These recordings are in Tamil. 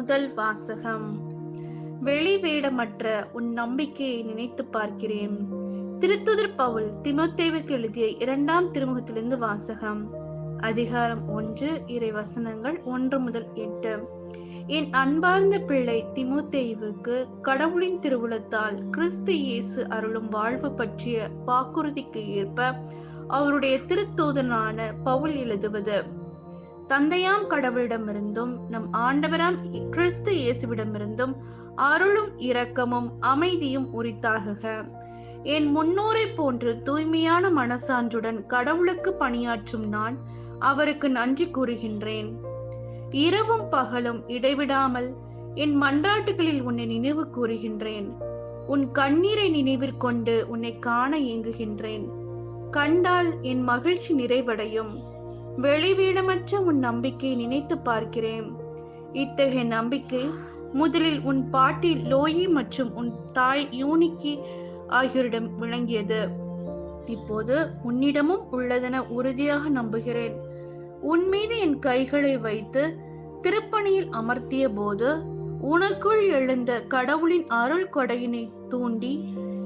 முதல் வாசகம். வெளிவேடமற்ற உன் நம்பிக்கையை நினைத்து பார்க்கிறேன். திருத்துதர் பவுல் திமுத்தேவுக்கு எழுதிய இரண்டாம் திருமுகத்திலிருந்து வாசகம். அதிகாரம் ஒன்று இறை வசனங்கள் ஒன்று முதல் எட்டு. என் அன்பார்ந்த பிள்ளை திமுத்தேவுக்கு கடவுளின் திருவுளத்தால் கிறிஸ்து இயேசு அருளும் வாழ்வு பற்றிய வாக்குறுதிக்கு ஏற்ப அவருடைய திருத்தூதனான பவுல் எழுதுவது. தந்தையாம் கடவுளிடமிருந்தும் நம் ஆண்டவராம் கிறிஸ்து இயேசுவிடமிருந்தும் அருளும் இரக்கமும் அமைதியும் உரித்தாகுக. என் முன்னோரை போன்று தூய்மையான மனசான்றுடன் கடவுளுக்கு பணியாற்றும் நான் அவருக்கு நன்றி கூறுகின்றேன். இரவும் பகலும் இடைவிடாமல் என் மன்றாட்டுகளில் உன்னை நினைவு கூறுகின்றேன். உன் கண்ணீரை நினைவிற்கொண்டு உன்னை காண இயங்குகின்றேன் கண்டால் என் மகிழ்ச்சி நிறைவடையும். வெளிவீடமற்ற உன் நம்பிக்கையை நினைத்து பார்க்கிறேன். இத்தகைய நம்பிக்கை முதலில் உன் பாட்டி லோயி மற்றும் உன் தாய் யூனிக்கி ஆகியோரிடம் விளங்கியது. இப்போது உன்னிடமும் உள்ளதென உறுதியாக நம்புகிறேன். உன் மீது என் கைகளை வைத்து திருப்பணியில் அமர்த்திய போது உனக்குள் எழுந்த கடவுளின் அருள் கொடையினை தூண்டி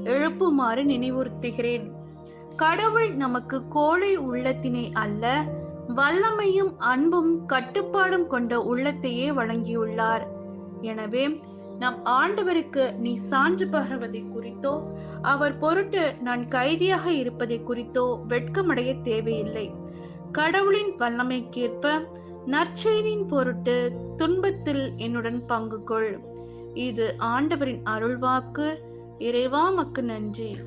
எழுப்புமாறு நினைவுறுத்துகிறேன். கடவுள் நமக்கு கோழை உள்ளத்தினை அல்ல வல்லமையும் அன்பும் கட்டுப்பாடும் கொண்ட உள்ளத்தையே வழங்கியுள்ளார். எனவே நம் ஆண்டவருக்கு நீ சான்று பகர்வதை குறித்தோ அவர் பொருட்டு நான் கைதியாக இருப்பதை குறித்தோ வெட்கமடைய தேவையில்லை. கடவுளின் வல்லமைக்கேற்ப நற்செய்தியின் பொருட்டு துன்பத்தில் என்னுடன் பங்கு கொள் இது ஆண்டவரின் அருள்வாக்கு. இறைவா மக்கு நன்றி.